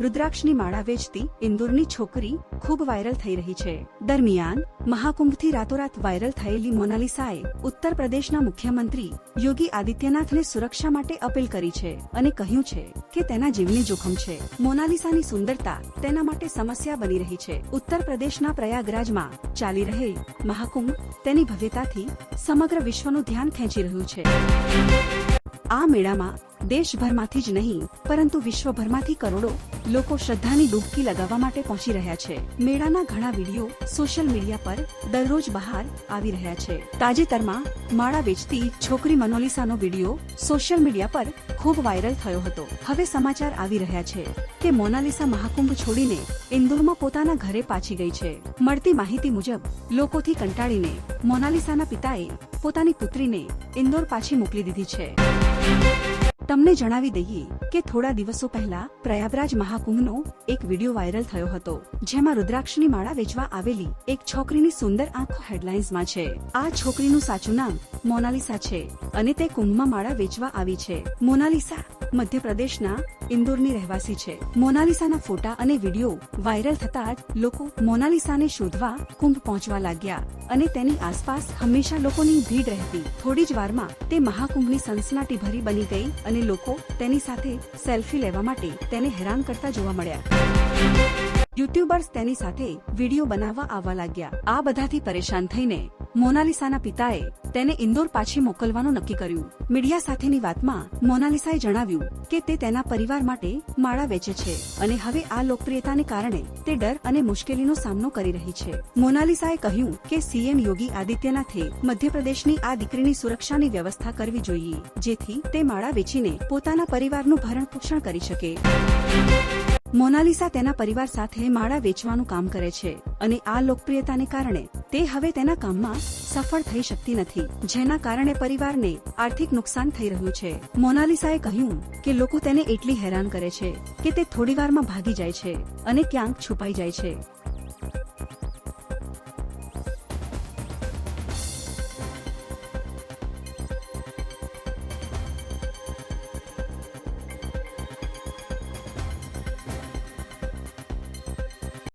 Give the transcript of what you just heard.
રુદ્રાક્ષની માળા વેચતી ઇન્દોરની છોકરી ખૂબ વાયરલ થઈ રહી છે. દરમિયાન મહાકુંભથી રાતોરાત વાયરલ થયેલી મોનાલિસાએ ઉત્તર પ્રદેશના મુખ્યમંત્રી યોગી આદિત્યનાથને સુરક્ષા માટે અપીલ કરી છે અને કહ્યું છે કે તેના જીવની જોખમ છે. મોનાલિસાની સુંદરતા તેના માટે સમસ્યા બની રહી છે. ઉત્તર પ્રદેશના પ્રયાગરાજમાં ચાલી રહેલ મહાકુંભ તેની ભવ્યતાથી સમગ્ર વિશ્વનું ધ્યાન ખેંચી રહ્યું છે. આ મેળામાં દેશભરમાંથી જ નહીં, પરંતુ વિશ્વભરમાંથી કરોડો લોકો શ્રદ્ધાની ડૂબકી લગાવવા માટે પહોંચી રહ્યા છે. મેળાના ઘણા વીડિયો સોશિયલ મીડિયા પર દરરોજ બહાર આવી રહ્યા છે. તાજેતરમાં માળા વેચતી છોકરી મનોલિસાનો વીડિયો સોશિયલ મીડિયા પર ખૂબ વાયરલ થયો હતો. હવે સમાચાર આવી રહ્યા છે કે મોનાલિસા મહાકુંભ છોડીને ઇન્દોરમાં પોતાના ઘરે પાછી ગઈ છે. મળતી માહિતી મુજબ, લોકોથી કંટાળીને મોનાલિસાના પિતાએ પોતાની પુત્રીને ઇન્દોર પાછી મોકલી દીધી છે. તમને જણાવી દઈએ કે થોડા દિવસો પહેલા પ્રયાગરાજ મહાકુંભનો એક વીડિયો વાયરલ થયો હતો, જેમાં રુદ્રાક્ષની માળા વેચવા આવેલી એક છોકરીની સુંદર આંખો હેડલાઇન્સમાં છે. આ છોકરીનું સાચું નામ મોનાલિસા છે અને તે કુંભમાં માળા વેચવા આવી છે. મોનાલિસા મધ્યપ્રદેશના ઇન્દોરની રહેવાસી છે. મોનાલિસાના ફોટા અને વીડિયો વાયરલ થતા જ લોકો મોનાલિસાને શોધવા કુંભ પહોંચવા લાગ્યા અને તેની આસપાસ હંમેશા લોકોની ભીડ રહેતી. થોડી જ વારમાં તે મહાકુંભની સનસનાટી ભરી બની ગઈ અને લોકો તેની સાથે સેલ્ફી લેવા માટે તેને હેરાન કરતા જોવા મળ્યા. યુટ્યુબર્સ તેની સાથે વીડિયો બનાવવા આવવા લાગ્યા. આ બધાથી પરેશાન થઈને મોનાલિસાના પિતાએ તેને ઇન્દોર પાછી મોકલવાનું નક્કી કર્યું. મીડિયા સાથેની વાતમાં મોનાલિસાએ જણાવ્યું કે તે તેના પરિવાર માટે માળા વેચે છે અને હવે આ લોકપ્રિયતાને કારણે તે ડર અને મુશ્કેલીનો સામનો કરી રહી છે. મોનાલિસાએ કહ્યું કે સીએમ યોગી આદિત્યનાથે મધ્યપ્રદેશની આ દીકરીની સુરક્ષાની વ્યવસ્થા કરવી જોઈએ, જેથી તે માળા વેચીને પોતાના પરિવારનું ભરણ પોષણ કરી શકે. મોનાલિસા તેના પરિવાર સાથે માળા વેચવાનું કામ કરે છે અને આ લોકપ્રિયતાને કારણે તે હવે તેના કામમાં સફળ થઈ શકતી નથી, જેના કારણે પરિવારને આર્થિક નુકસાન થઈ રહ્યું છે. મોનાલિસાએ કહ્યું કે લોકો તેને એટલી હેરાન કરે છે કે તે થોડીવારમાં ભાગી જાય છે અને ક્યાંક છુપાઈ જાય છે.